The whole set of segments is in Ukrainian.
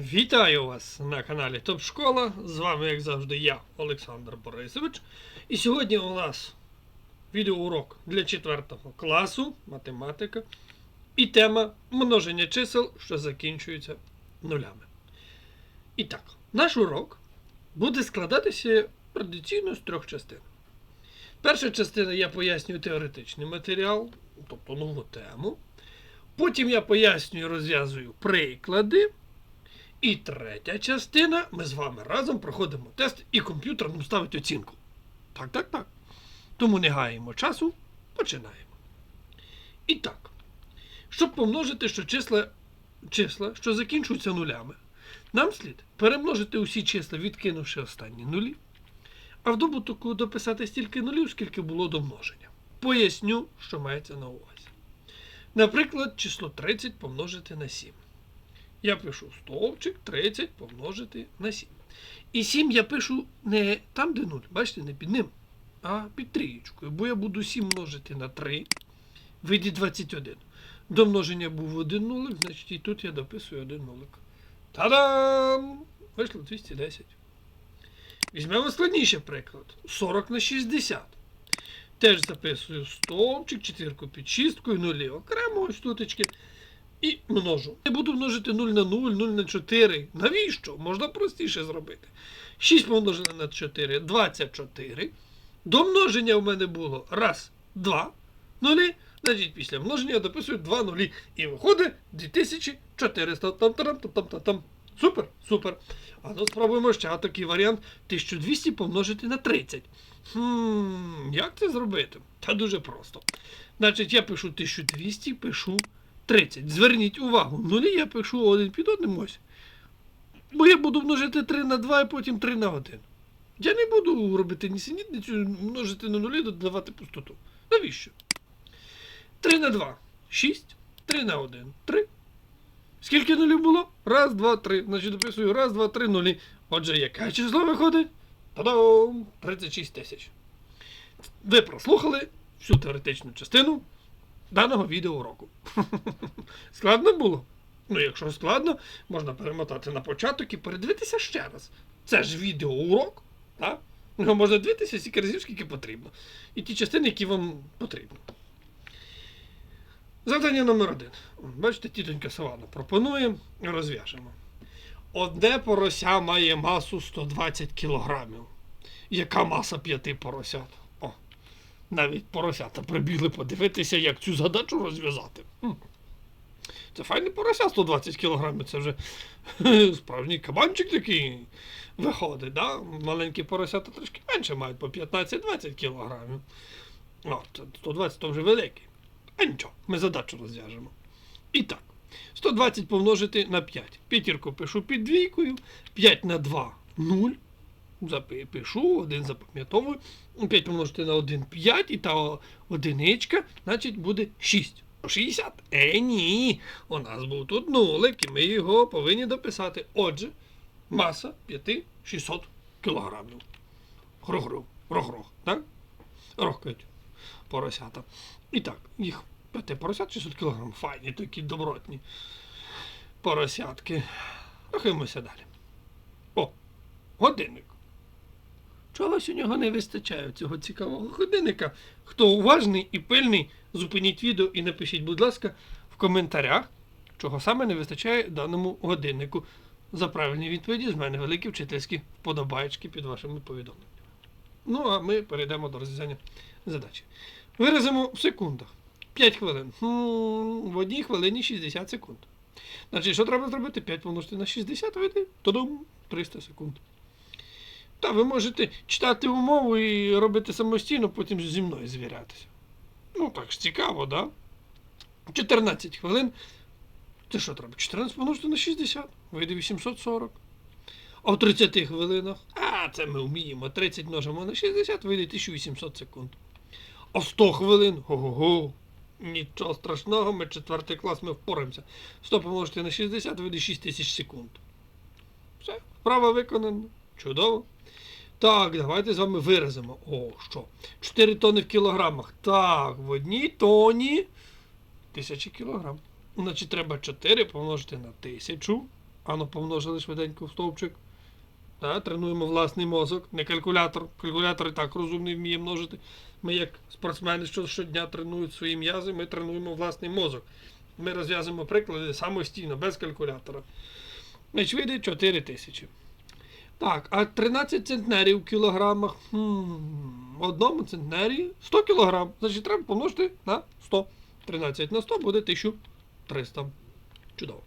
Вітаю вас на каналі Топ Школа. З вами, як завжди, я, Олександр Борисович. І сьогодні у нас відеоурок для 4 класу математика. І тема множення чисел, що закінчуються нулями. І так, наш урок буде складатися традиційно з трьох частин. Перша частина я пояснюю теоретичний матеріал, тобто нову тему. Потім я пояснюю розв'язую приклади. І третя частина. Ми з вами разом проходимо тест, і комп'ютер нам ставить оцінку. Так, так, так. Тому не гаємо часу, починаємо. І так. Щоб помножити що числа, числа, що закінчуються нулями, нам слід перемножити усі числа, відкинувши останні нулі, а в добутку дописати стільки нулів, скільки було до множення. Поясню, що мається на увазі. Наприклад, число 30 помножити на 7. Я пишу стовпчик 30 помножити на 7. І 7 я пишу не там, де 0, бачите, не під ним, а під трієчкою. Бо я буду 7 множити на 3, вийде 21. До множення був один нулик, значить і тут я дописую один нулик. Та-дам! Вийшло 210. Візьмемо складніший приклад. 40 на 60. Теж записую стовпчик, четвірку під шісткою, нулі окремо ось тутечки. І множу. Я буду множити 0 на 0, 0 на 4. Навіщо? Можна простіше зробити. 6 помножити на 4, 24. До множення в мене було раз, два нулі. Значить, після множення я дописую 2 нулі. І виходить 2400. Там там там там там там Супер, супер. А ну спробуємо ще такий варіант 1200 помножити на 30. Хм, як це зробити? Та дуже просто. Значить, я пишу 1200, пишу 30. Зверніть увагу, нулі я пишу один під одним ось. Бо я буду множити 3 на 2 і потім 3 на 1. Я не буду робити нісенітницю, множити на нулі, додавати пустоту. Навіщо? 3 на 2 6. 3 на 1 3. Скільки нулів було? Раз, два, три. Значить, дописую раз, два, три нулі. Отже, яке число виходить? Та-дам! 36 тисяч. Ви прослухали всю теоретичну частину даного відеоуроку. Складно було? Ну, якщо складно, можна перемотати на початок і передивитися ще раз. Це ж відеоурок, так? Його можна дивитися стільки разів, скільки потрібно. І ті частини, які вам потрібні. Завдання номер один. Бачите, тітонька Савана пропонує, розв'яжемо. Одне порося має масу 120 кілограмів. Яка маса п'яти поросят? Навіть поросята прибігли подивитися, як цю задачу розв'язати. Це файне порося 120 кілограмів. Це вже справжній кабанчик такий виходить. Да? Маленькі поросята трошки менше мають по 15-20 кілограмів. О, 120 то вже великий. А нічого, ми задачу розв'яжемо. І так, 120 помножити на 5. П'ятірку пишу під двійкою, 5 на 2 0. Запи- Пишу, один запам'ятовую. 5 помножити на 1 5, і та одиничка, значить, буде 6. 60? Е, ні. У нас був тут нулик, і ми його повинні дописати. Отже, маса 5 600 кілограмів. Грох-грох, грох-грох, так? Рохкають поросята. І так, їх п'яти поросят 600 кг. Файні такі добротні поросятки. Рухаємося далі. О, годинник. Чогось у нього не вистачає цього цікавого годинника. Хто уважний і пильний, зупиніть відео і напишіть, будь ласка, в коментарях, чого саме не вистачає даному годиннику. За правильні відповіді з мене великі вчительські вподобаєчки під вашими повідомленнями. Ну, а ми перейдемо до розв'язання задачі. Виразимо в секундах. 5 хвилин. В одній хвилині 60 секунд. Значить, що треба зробити? 5 помножити на 60 вийде. Тодом 300 секунд. Та ви можете читати умову і робити самостійно, потім зі мною звірятися. Ну, так ж цікаво, да? 14 хвилин. Це що треба? 14 помножити на 60. Вийде 840. А в 30 хвилинах. А, це ми вміємо. 30 множимо на 60, вийде 1800 секунд. А в 100 хвилин. Ого-го. Нічого страшного, ми четвертий клас, ми впораємося. 100 помножити на 60, вийде 6000 секунд. Все, вправа виконана. Чудово. Так, давайте з вами виразимо. О, що? 4 тони в кілограмах. Так, в одній тоні 1000 кілограм. Значить, треба 4 помножити на 1000. Ану, помножили швиденько в стовпчик. Та, тренуємо власний мозок, не калькулятор. Калькулятор і так розумний вміє множити. Ми, як спортсмени, що щодня тренують свої м'язи, ми тренуємо власний мозок. Ми розв'язуємо приклади самостійно, без калькулятора. Значить, вийде 4 тисячі. Так, а 13 центнерів в кілограмах. В одному центнері 100 кілограм. Значить, треба помножити на 100. 13 на 100 буде 1300. Чудово.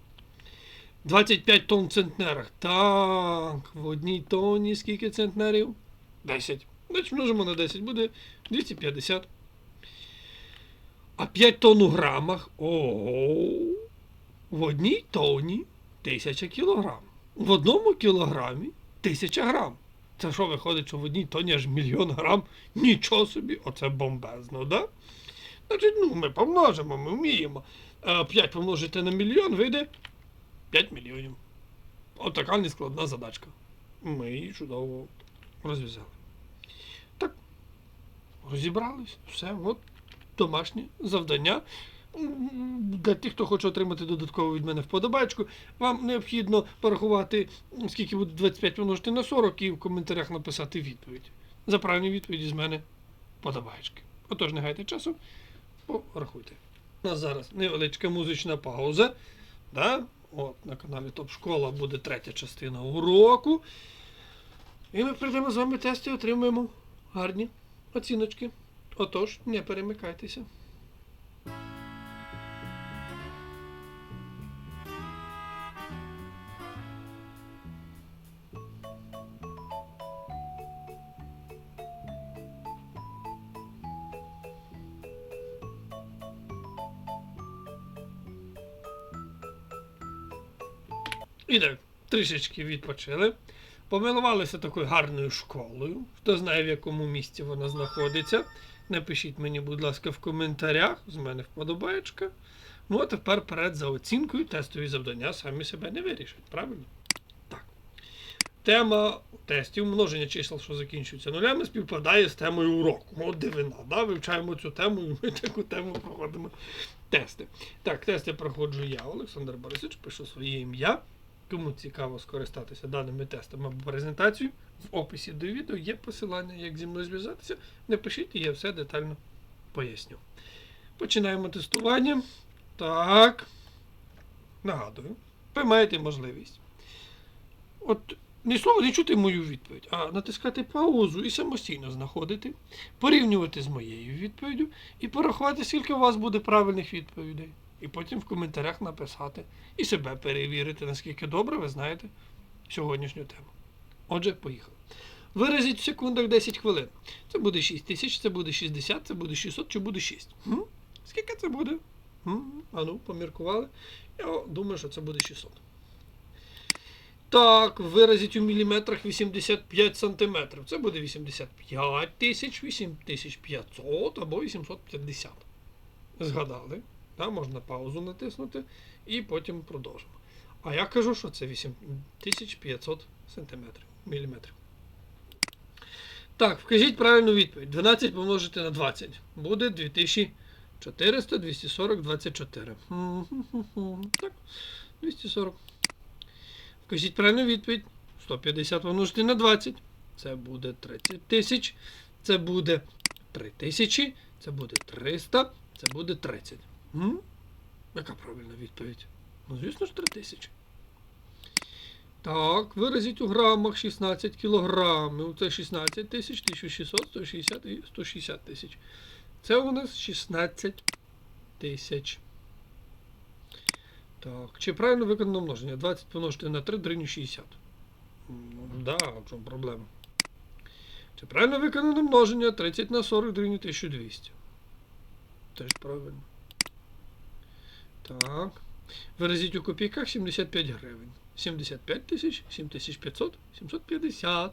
25 тонн в центнерах. Так, в одній тонні скільки центнерів? 10. Значить, множимо на 10, буде 250. А 5 тонн у грамах. Ого. В одній тонні 1000 кілограм. В одному кілограмі 1000 грам. Це що виходить, що в одній тонні аж мільйон грам? Нічого собі, оце бомбезно, да? Значить, ну, ми помножимо, ми вміємо. 5 помножити на мільйон вийде 5 мільйонів. От така нескладна задачка. Ми її чудово розв'язали. Так, розібрались, все, от домашнє завдання. Для тих, хто хоче отримати додатково від мене вподобайку, вам необхідно порахувати, скільки буде 25 помножити на 40 і в коментарях написати відповідь. За правильні відповіді з мене вподобайки. Отож, не гайте часу, порахуйте. У нас зараз невеличка музична пауза. Да? От, на каналі Топ Школа буде третя частина уроку. І ми прийдемо з вами тести і отримаємо гарні оціночки. Отож, не перемикайтеся. Трішечки відпочили. Помилувалися такою гарною школою. Хто знає, в якому місці вона знаходиться. Напишіть мені, будь ласка, в коментарях. З мене вподобаєчка. Ну, а тепер перед за оцінкою тестові завдання самі себе не вирішать, правильно? Так. Тема тестів множення чисел, що закінчуються нулями, співпадає з темою уроку. От дивина, да? вивчаємо цю тему і ми таку тему проходимо тести. Так, тести проходжу я, Олександр Борисович, пишу своє ім'я. Кому цікаво скористатися даними тестами або презентацією, в описі до відео є посилання, як зі мною зв'язатися. Напишіть, і я все детально поясню. Починаємо тестування. Так. Нагадую, ви маєте можливість. От ні слова не чути мою відповідь, а натискати паузу і самостійно знаходити, порівнювати з моєю відповіддю і порахувати, скільки у вас буде правильних відповідей. І потім в коментарях написати і себе перевірити, наскільки добре ви знаєте сьогоднішню тему. Отже, поїхали. Виразіть в секундах 10 хвилин. Це буде 6 тисяч, це буде 60, це буде 600 чи буде 6. М? Скільки це буде? М? А ну, поміркували. Я думаю, що це буде 600. Так, виразіть у міліметрах 85 сантиметрів. Це буде 85 тисяч, 8500 або 850. Згадали? Да, можна паузу натиснути і потім продовжимо. А я кажу, що це 8500 сантиметрів, міліметрів. Так, вкажіть правильну відповідь. 12 помножити на 20. Буде 2400, 240, 24. Так, 240. Вкажіть правильну відповідь. 150 помножити на 20. Це буде 30 тисяч. Це буде 3 тисячі. Це буде 300. Це буде 30. М? Яка правильна відповідь? Ну, звісно ж, 3 тисячі. Так, виразіть у грамах 16 кілограмів. Це 16 тисяч, 1600, 160 і 160 тисяч. Це у нас 16 тисяч. Так, чи правильно виконано множення? 20 помножити на 3 дорівнює 60. Ну, да, в чому проблема? Чи правильно виконано множення? 30 на 40 дорівнює 1200. Теж правильно. Так. Виразіть у копійках 75 гривень. 75 тисяч, 7500, 750.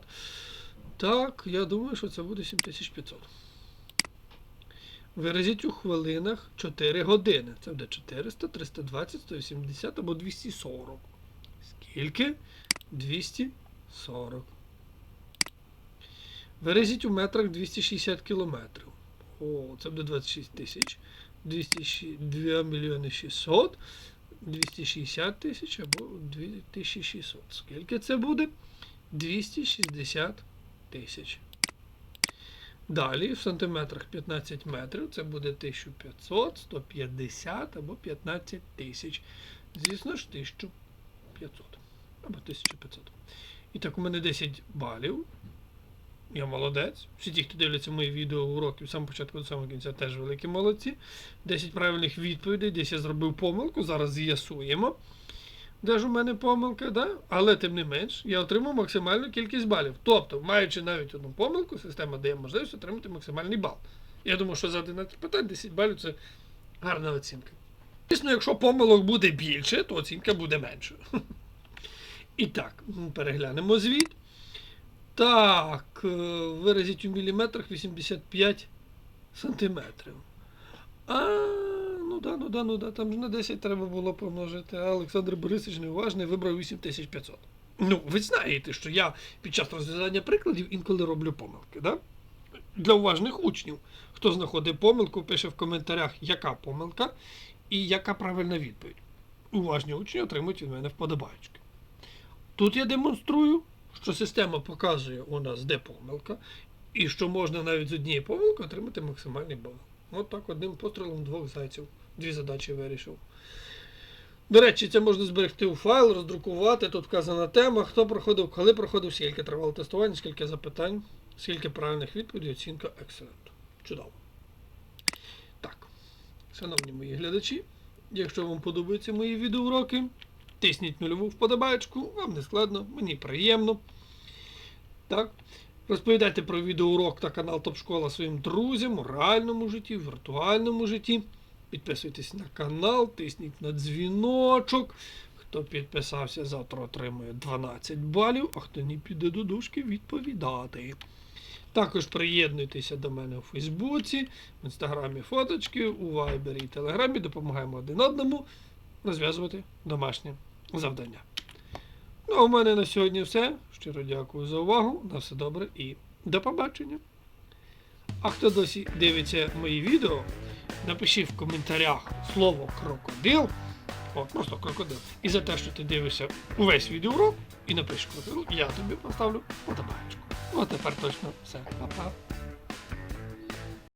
Так, я думаю, що це буде 7500. Виразіть у хвилинах 4 години. Це буде 400, 320, 180 або 240. Скільки? 240. Виразіть у метрах 260 кілометрів. О, це буде 26 тисяч. 202 мільйони 600. 260 тисяч або 2600. Скільки це буде? 260 тисяч. Далі в сантиметрах 15 метрів це буде 1500, 150 або 15 тисяч. Звісно ж, 1500 або 1500. І так, у мене 10 балів. Я молодець. Всі ті, хто дивляться мої відео уроки від самого початку до самого кінця, теж великі молодці. 10 правильних відповідей, десь я зробив помилку, зараз з'ясуємо. Де ж у мене помилка, да? але тим не менш, я отримав максимальну кількість балів. Тобто, маючи навіть одну помилку, система дає можливість отримати максимальний бал. Я думаю, що за 11 питань 10 балів це гарна оцінка. Звісно, якщо помилок буде більше, то оцінка буде менша. І так, переглянемо звіт. Так, е, виразіть у міліметрах 85 сантиметрів. А, ну да, ну да, ну да, там ж на 10 треба було помножити. А Олександр Борисович неуважний вибрав 8500. Ну, ви знаєте, що я під час розв'язання прикладів інколи роблю помилки, да? Для уважних учнів. Хто знаходить помилку, пише в коментарях, яка помилка і яка правильна відповідь. Уважні учні отримують від мене вподобаєчки. Тут я демонструю, що система показує у нас, де помилка, і що можна навіть з однієї помилки отримати максимальний бал. От так одним пострілом двох зайців. Дві задачі вирішив. До речі, це можна зберегти у файл, роздрукувати. Тут вказана тема, хто проходив, коли проходив, скільки тривало тестування, скільки запитань, скільки правильних відповідей, оцінка Excellent. Чудово. Так, шановні мої глядачі, якщо вам подобаються мої відеоуроки, тисніть нульову вподобаєчку, вам не складно, мені приємно. Так. Розповідайте про відеоурок та канал Топ Школа своїм друзям у реальному житті, в віртуальному житті. Підписуйтесь на канал, тисніть на дзвіночок. Хто підписався, завтра отримує 12 балів, а хто не піде до дужки відповідати. Також приєднуйтеся до мене у Фейсбуці, в інстаграмі фоточки, у Вайбері і Телеграмі. Допомагаємо один одному розв'язувати домашнє завдання. Ну, а у мене на сьогодні все. Щиро дякую за увагу. На все добре і до побачення. А хто досі дивиться мої відео, напишіть в коментарях слово крокодил. О, просто крокодил. І за те, що ти дивишся увесь відеоурок і напишеш крокодил, я тобі поставлю подобаєчку. Ну, а тепер точно все. Па-па.